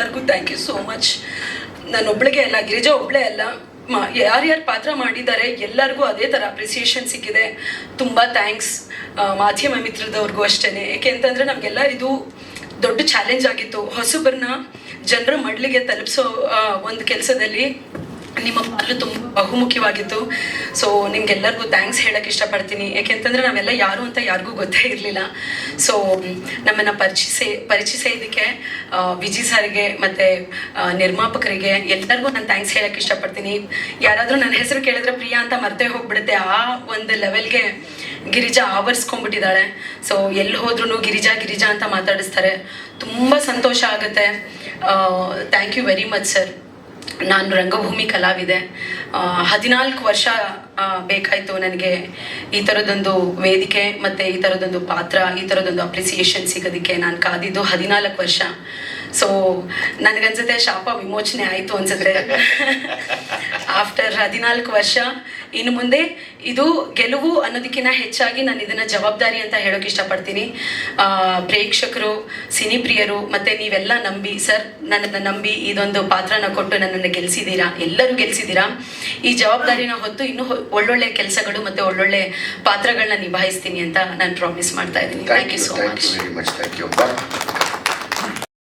ಎಲ್ಲರಿಗೂ thank you so much ನಾನು ಒಬ್ಳಿಗೆ ಅಲ್ಲ, ಗಿರಿಜಾ ಒಬ್ಳೇ ಅಲ್ಲ. ಮಾ, ಯಾರ್ಯಾರು ಪಾತ್ರ ಮಾಡಿದ್ದಾರೆ ಎಲ್ಲರಿಗೂ ಅದೇ ಥರ ಅಪ್ರಿಸಿಯೇಷನ್ ಸಿಕ್ಕಿದೆ. ತುಂಬ ಥ್ಯಾಂಕ್ಸ್ ಮಾಧ್ಯಮ ಮಿತ್ರದವ್ರಿಗೂ ಅಷ್ಟೇ ಏಕೆ ಅಂತಂದರೆ ನಮಗೆಲ್ಲ ಇದು ದೊಡ್ಡ ಚಾಲೆಂಜ್ ಆಗಿತ್ತು. ಹೊಸಬರನ್ನ ಜನರ ಮಡ್ಲಿಗೆ ತಲುಪಿಸೋ ಒಂದು ಕೆಲಸದಲ್ಲಿ ನಿಮ್ಮ ಪಾಲು ತುಂಬ ಬಹುಮುಖ್ಯವಾಗಿತ್ತು. ಸೊ ನಿಮ್ಗೆಲ್ಲರಿಗೂ ಥ್ಯಾಂಕ್ಸ್ ಹೇಳಕ್ಕೆ ಇಷ್ಟಪಡ್ತೀನಿ. ಯಾಕೆಂತಂದ್ರೆ ನಾವೆಲ್ಲ ಯಾರು ಅಂತ ಯಾರಿಗೂ ಗೊತ್ತೇ ಇರಲಿಲ್ಲ. ಸೊ ನಮ್ಮನ್ನು ಪರಿಚಯಿಸಿ ಪರಿಚಯಿಸೋದಕ್ಕೆ ವಿಜಿ ಸರ್ಗೆ ಮತ್ತು ನಿರ್ಮಾಪಕರಿಗೆ ಎಲ್ಲರಿಗೂ ನಾನು ಥ್ಯಾಂಕ್ಸ್ ಹೇಳಕ್ಕೆ ಇಷ್ಟಪಡ್ತೀನಿ. ಯಾರಾದರೂ ನನ್ನ ಹೆಸರು ಕೇಳಿದ್ರೆ ಪ್ರಿಯಾ ಅಂತ ಮರ್ತೆ ಹೋಗ್ಬಿಡುತ್ತೆ. ಆ ಒಂದು ಲೆವೆಲ್ಗೆ ಗಿರಿಜಾ ಆವರಿಸ್ಕೊಂಡ್ಬಿಟ್ಟಿದ್ದಾಳೆ. ಸೊ ಎಲ್ಲಿ ಹೋದ್ರೂ ಗಿರಿಜಾ ಗಿರಿಜಾ ಅಂತ ಮಾತಾಡಿಸ್ತಾರೆ. ತುಂಬ ಸಂತೋಷ ಆಗುತ್ತೆ. Thank you very much sir ನಾನು ರಂಗಭೂಮಿ ಕಲಾವಿದೆ. ಹದಿನಾಲ್ಕು ವರ್ಷ ಬೇಕಾಯಿತು ನನಗೆ ಈ ಥರದೊಂದು ವೇದಿಕೆ ಮತ್ತು ಈ ಥರದೊಂದು ಪಾತ್ರ ಈ ಥರದೊಂದು ಅಪ್ರಿಸಿಯೇಷನ್ ಸಿಗೋದಕ್ಕೆ ನಾನು ಕಾದಿದ್ದು ಹದಿನಾಲ್ಕು ವರ್ಷ. ಸೊ ನನಗನ್ಸುತ್ತೆ ಶಾಪ ವಿಮೋಚನೆ ಆಯಿತು ಅನ್ಸುತ್ತೆ. ಆಫ್ಟರ್ ಹದಿನಾಲ್ಕು ವರ್ಷ ಇನ್ನು ಮುಂದೆ ಇದು ಗೆಲುವು ಅನ್ನೋದಕ್ಕಿಂತ ಹೆಚ್ಚಾಗಿ ನಾನು ಇದನ್ನ ಜವಾಬ್ದಾರಿ ಅಂತ ಹೇಳೋಕೆ ಇಷ್ಟಪಡ್ತೀನಿ. ಪ್ರೇಕ್ಷಕರು ಸಿನಿಪ್ರಿಯರು ಮತ್ತೆ ನೀವೆಲ್ಲ ನಂಬಿ ಸರ್ ನನ್ನನ್ನು ನಂಬಿ ಇದೊಂದು ಪಾತ್ರನ ಕೊಟ್ಟು ನನ್ನನ್ನು ಗೆಲ್ಸಿದ್ದೀರಾ ಎಲ್ಲರೂ ಗೆಲ್ಸಿದ್ದೀರಾ ಈ ಜವಾಬ್ದಾರಿನ ಹೊತ್ತು ಇನ್ನೂ ಒಳ್ಳೊಳ್ಳೆ ಕೆಲಸಗಳು ಮತ್ತೆ ಒಳ್ಳೊಳ್ಳೆ ಪಾತ್ರಗಳನ್ನ ನಿಭಾಯಿಸ್ತೀನಿ ಅಂತ ನಾನು ಪ್ರಾಮಿಸ್ ಮಾಡ್ತಾ ಇದ್ದೀನಿ. Thank you so thank much